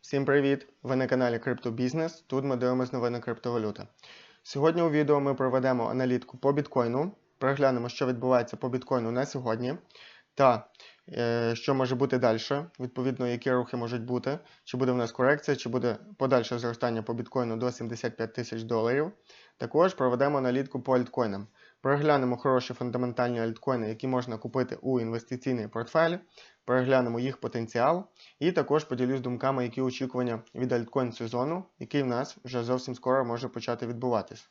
Всім привіт! Ви на каналі Криптобізнес. Тут ми дивимося новини криптовалюти. Сьогодні у відео ми проведемо аналітику по біткоїну, переглянемо, що відбувається по біткоїну на сьогодні, та е, що може бути далі, відповідно, які рухи можуть бути, чи буде в нас корекція, чи буде подальше зростання по біткоїну до 75 тисяч доларів. Також проведемо аналітику по альткоїнам. Переглянемо хороші фундаментальні альткоїни, які можна купити у інвестиційний портфель, переглянемо їх потенціал. І також поділюсь думками, які очікування від альткоін сезону, який в нас вже зовсім скоро може почати відбуватись.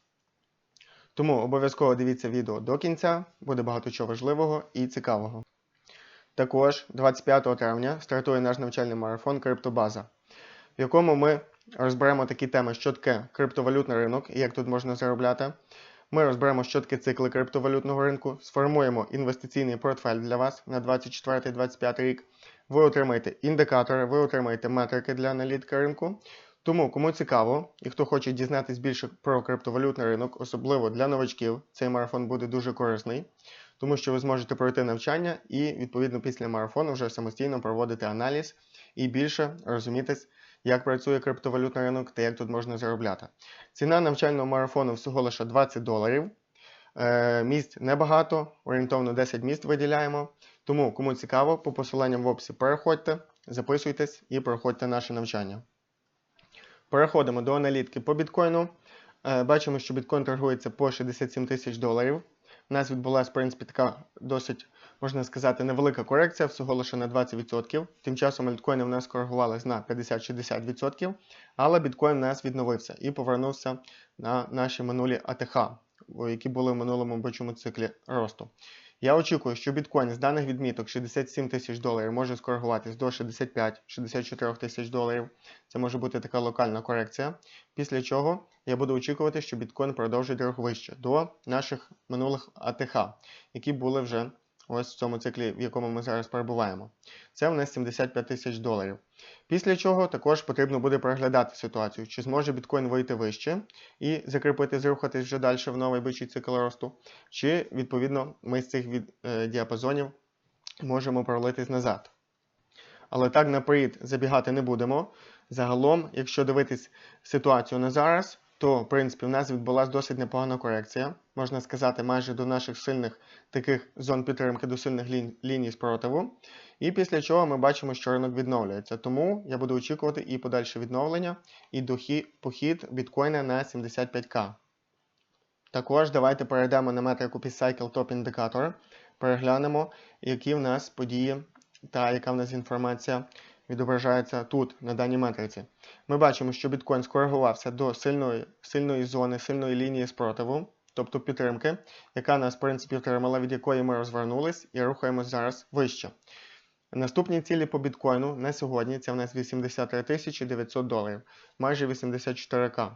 Тому обов'язково дивіться відео до кінця, буде багато чого важливого і цікавого. Також 25 травня стартує наш навчальний марафон Криптобаза, в якому ми розберемо такі теми, що таке криптовалютний ринок і як тут можна заробляти. Ми розберемо, що таке цикли криптовалютного ринку, сформуємо інвестиційний портфель для вас на 24-25 рік. Ви отримаєте індикатори, ви отримаєте метрики для аналітики ринку. Тому, кому цікаво і хто хоче дізнатись більше про криптовалютний ринок, особливо для новачків, цей марафон буде дуже корисний, тому що ви зможете пройти навчання і, відповідно, після марафону вже самостійно проводити аналіз і більше розумітись, як працює криптовалютний ринок та як тут можна заробляти. Ціна навчального марафону всього лише 20 доларів. Е, місць небагато, орієнтовно 10 місць виділяємо. Тому, кому цікаво, по посиланням в описі переходьте, записуйтесь і проходьте наше навчання. Переходимо до аналітики по біткоїну. Е, бачимо, що біткоін торгується по 67 тисяч доларів. У нас відбулася, в принципі, така досить, можна сказати, невелика корекція, всього лише на 20%. Тим часом альткоїни в нас коригувалися на 50-60%, але біткоін у нас відновився і повернувся на наші минулі АТХ, які були в минулому бочому циклі росту. Я очікую, що біткоін з даних відміток 67 тисяч доларів може скоригуватись до 65-64 тисяч доларів. Це може бути така локальна корекція. Після чого я буду очікувати, що біткоін продовжить рух вище до наших минулих АТХ, які були вже ось в цьому циклі, в якому ми зараз перебуваємо. Це в нас 75 тисяч доларів. Після чого також потрібно буде переглядати ситуацію, чи зможе біткоін вийти вище і закріпити, зрухатись вже далі в новий бичий цикл росту, чи відповідно ми з цих від, е, діапазонів можемо пролитись назад. Але так наперед забігати не будемо. Загалом, якщо дивитись ситуацію на зараз, то в принципі в нас відбулася досить непогана корекція, можна сказати, майже до наших сильних таких зон підтримки, до сильних лі... ліній спротиву. І після чого ми бачимо, що ринок відновлюється. Тому я буду очікувати і подальше відновлення, і дохід, похід біткоїна на 75к. Також давайте перейдемо на метрику P-Cycle Top Indicator, переглянемо, які в нас події та яка в нас інформація відображається тут, на даній метриці. Ми бачимо, що біткоін скоригувався до сильної сильної зони, сильної лінії спротиву, тобто підтримки, яка нас, в принципі, втримала, від якої ми розвернулись і рухаємось зараз вище. Наступні цілі по біткоїну на сьогодні це в нас 83 900 доларів, майже 84к.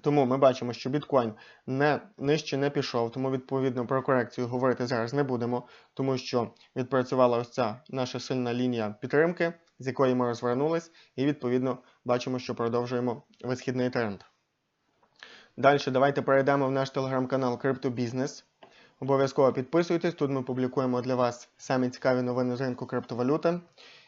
Тому ми бачимо, що біткоін не, нижче не пішов, тому відповідно про корекцію говорити зараз не будемо, тому що відпрацювала ось ця наша сильна лінія підтримки, з якої ми розвернулись, і відповідно бачимо, що продовжуємо висхідний тренд. Далі давайте перейдемо в наш телеграм-канал CryptoBusiness. Обов'язково підписуйтесь, тут ми публікуємо для вас самі цікаві новини з ринку криптовалюти.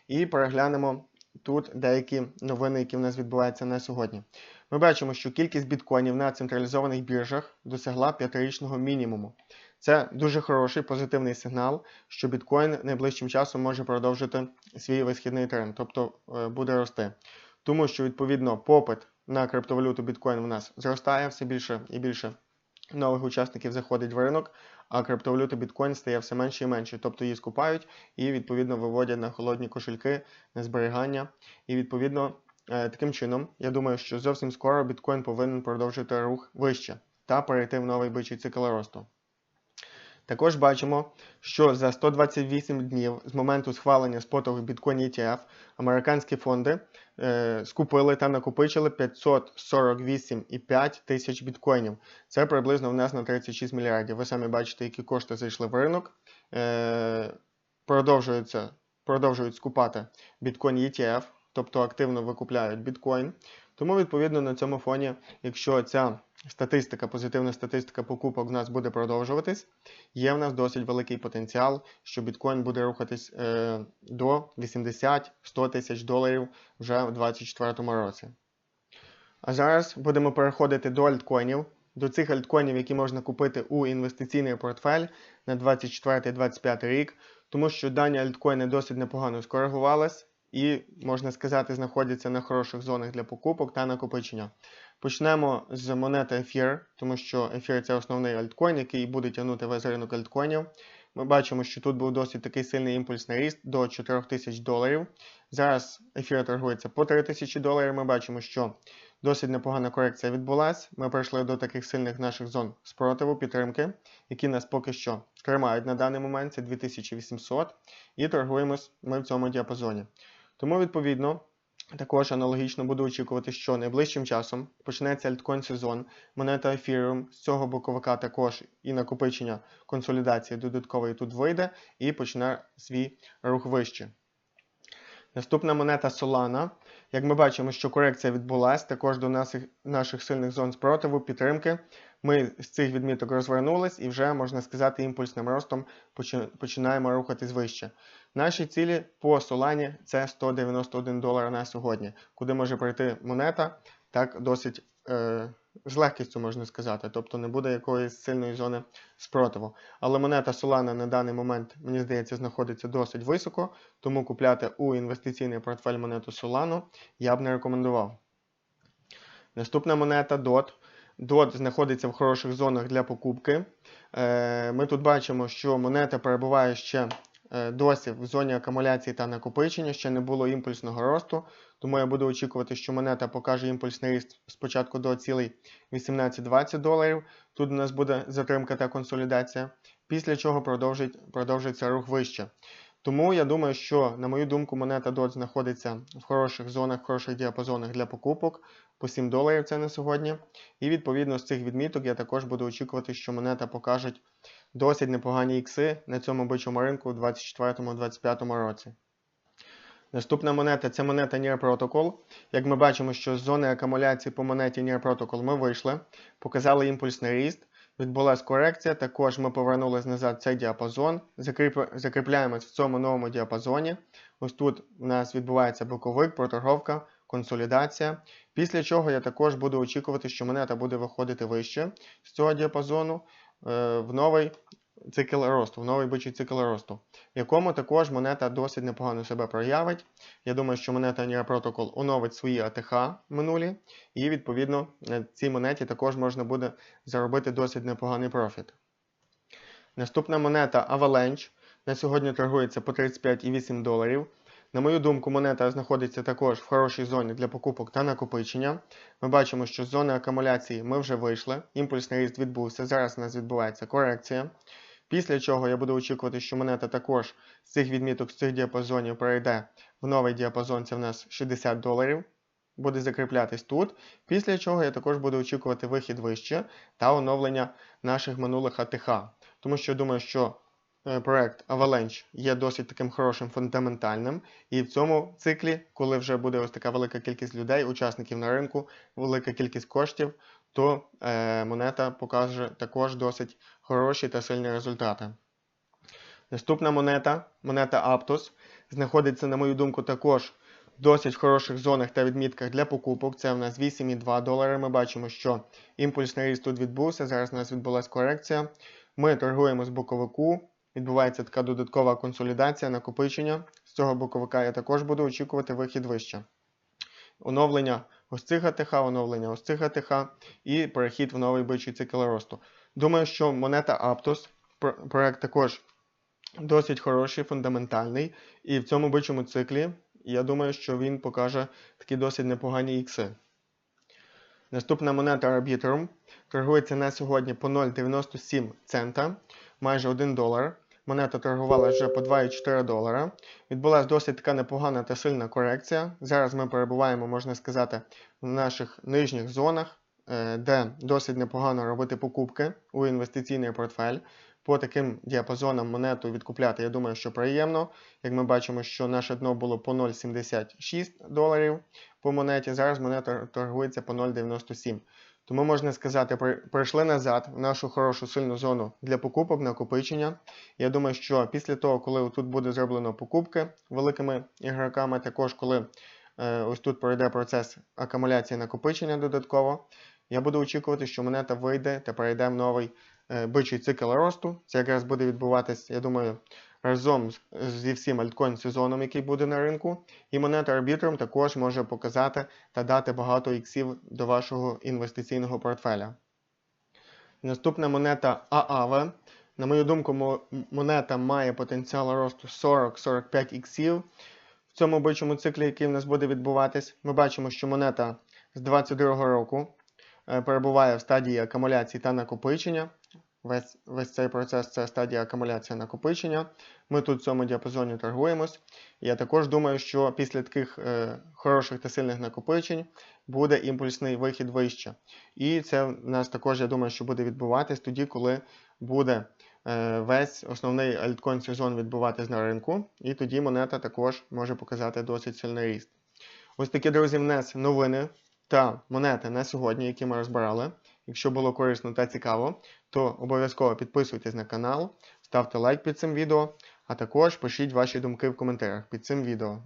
І переглянемо тут деякі новини, які в нас відбуваються на сьогодні. Ми бачимо, що кількість біткоїнів на централізованих біржах досягла п'ятирічного мінімуму. Це дуже хороший позитивний сигнал, що біткоін найближчим часом може продовжити свій висхідний тренд, тобто е, буде рости. Тому що, відповідно, попит на криптовалюту біткоін в нас зростає все більше і більше нових учасників заходить в ринок, а криптовалюта біткоін стає все менше і менше. Тобто її скупають і, відповідно, виводять на холодні кошельки, на зберігання. І, відповідно, е, таким чином, я думаю, що зовсім скоро біткоін повинен продовжити рух вище та перейти в новий бичий цикл росту. Також бачимо, що за 128 днів з моменту схвалення спотових біткоін ETF американські фонди е, скупили та накопичили 548,5 тисяч біткоїнів. Це приблизно в нас на 36 мільярдів. Ви самі бачите, які кошти зайшли в ринок. Е, продовжуються, продовжують скупати біткоін ETF тобто активно викупляють біткоін. Тому, відповідно, на цьому фоні, якщо ця статистика, позитивна статистика покупок в нас буде продовжуватись, є в нас досить великий потенціал, що біткоін буде рухатись е, до 80-100 тисяч доларів вже у 2024 році. А зараз будемо переходити до альткоїнів, до цих альткоїнів, які можна купити у інвестиційний портфель на 24-25 рік, тому що дані альткоїни досить непогано скоригувались і, можна сказати, знаходяться на хороших зонах для покупок та накопичення. Почнемо з монети ефір, тому що ефір це основний альткоін, який буде тягнути весь ринок альткоїнів. Ми бачимо, що тут був досить такий сильний імпульсний ріст до 4000 доларів. Зараз ефір торгується по 3000 доларів. Ми бачимо, що досить непогана корекція відбулася. Ми прийшли до таких сильних наших зон спротиву, підтримки, які нас поки що тримають на даний момент. Це 2800 і торгуємось ми в цьому діапазоні. Тому, відповідно, також аналогічно буду очікувати, що найближчим часом почнеться альткоін сезон, монета Ethereum з цього боковика також і накопичення консолідації додаткової тут вийде і почне свій рух вище. Наступна монета Solana. Як ми бачимо, що корекція відбулася також до наших, наших сильних зон спротиву, підтримки. Ми з цих відміток розвернулись і вже, можна сказати, імпульсним ростом починаємо рухатись вище. Наші цілі по Solana це 191 долар на сьогодні, куди може прийти монета так досить е, з легкістю можна сказати, тобто не буде якоїсь сильної зони спротиву. Але монета Solana на даний момент, мені здається, знаходиться досить високо, тому купляти у інвестиційний портфель монету Solana я б не рекомендував. Наступна монета DOT. DOT знаходиться в хороших зонах для покупки. Е, ми тут бачимо, що монета перебуває ще досі в зоні акумуляції та накопичення, ще не було імпульсного росту, тому я буду очікувати, що монета покаже імпульсний ріст спочатку до цілей 18-20 доларів. Тут у нас буде затримка та консолідація, після чого продовжить, продовжиться рух вище. Тому я думаю, що, на мою думку, монета DOT знаходиться в хороших зонах, в хороших діапазонах для покупок по 7 доларів це на сьогодні. І відповідно з цих відміток я також буду очікувати, що монета покаже досить непогані ікси на цьому бичому ринку у 2024-2025 році. Наступна монета це монета NIR Protocol. Як ми бачимо, що з зони акумуляції по монеті NIR Protocol ми вийшли, показали імпульсний ріст, відбулася корекція, також ми повернулися назад цей діапазон, закріпляємось в цьому новому діапазоні. Ось тут у нас відбувається боковик, проторговка, консолідація. Після чого я також буду очікувати, що монета буде виходити вище з цього діапазону. Е, в новий цикл росту, в новий бичий цикл росту, якому також монета досить непогано себе проявить. Я думаю, що монета NIR Protocol оновить свої АТХ минулі, і, відповідно, на цій монеті також можна буде заробити досить непоганий профіт. Наступна монета Avalanche на сьогодні торгується по 35,8 доларів. На мою думку, монета знаходиться також в хорошій зоні для покупок та накопичення. Ми бачимо, що з зони акумуляції ми вже вийшли, імпульсний ріст відбувся. Зараз у нас відбувається корекція. Після чого я буду очікувати, що монета також з цих відміток, з цих діапазонів перейде в новий діапазон, це в нас 60 доларів. Буде закріплятись тут. Після чого я також буду очікувати вихід вище та оновлення наших минулих АТХ. Тому що я думаю, що проект Avalanche є досить таким хорошим фундаментальним. І в цьому циклі, коли вже буде ось така велика кількість людей, учасників на ринку, велика кількість коштів, то е, монета покаже також досить хороші та сильні результати. Наступна монета, монета Aptos, знаходиться, на мою думку, також в досить хороших зонах та відмітках для покупок. Це в нас 8,2 долари. Ми бачимо, що імпульсний ріст тут відбувся. Зараз у нас відбулася корекція. Ми торгуємо з боковику відбувається така додаткова консолідація, накопичення. З цього боковика я також буду очікувати вихід вище. Оновлення ось цих АТХ, оновлення ось цих АТХ і перехід в новий бичий цикл росту. Думаю, що монета Aptos, проект також досить хороший, фундаментальний. І в цьому бичому циклі я думаю, що він покаже такі досить непогані ікси. Наступна монета Arbitrum торгується на сьогодні по 0,97 цента майже 1 долар. Монета торгувала вже по 2,4 долара. Відбулася досить така непогана та сильна корекція. Зараз ми перебуваємо, можна сказати, в наших нижніх зонах, е, де досить непогано робити покупки у інвестиційний портфель. по таким діапазонам монету відкупляти, я думаю, що приємно. Як ми бачимо, що наше дно було по 0,76 доларів по монеті, зараз монета торгується по 0,97. Тому можна сказати, при- прийшли назад в нашу хорошу сильну зону для покупок накопичення. Я думаю, що після того, коли тут буде зроблено покупки великими ігроками, також коли е, ось тут пройде процес акумуляції накопичення додатково, я буду очікувати, що монета вийде та перейде в новий е, бичий цикл росту. Це якраз буде відбуватись, я думаю, разом зі всім альткоін сезоном, який буде на ринку. І монета арбітром також може показати та дати багато іксів до вашого інвестиційного портфеля. Наступна монета ААВ. На мою думку, монета має потенціал росту 40-45 іксів в цьому бичому циклі, який в нас буде відбуватись. Ми бачимо, що монета з 2022 року е, перебуває в стадії акумуляції та накопичення. Весь, весь цей процес це стадія акумуляції накопичення. Ми тут в цьому діапазоні торгуємось. Я також думаю, що після таких е, хороших та сильних накопичень буде імпульсний вихід вище. І це в нас також, я думаю, що буде відбуватись тоді, коли буде е, весь основний альткоін сезон відбуватись на ринку, і тоді монета також може показати досить сильний ріст. Ось такі, друзі, в нас новини та монети на сьогодні, які ми розбирали. Якщо було корисно та цікаво, то обов'язково підписуйтесь на канал, ставте лайк під цим відео, а також пишіть ваші думки в коментарях під цим відео.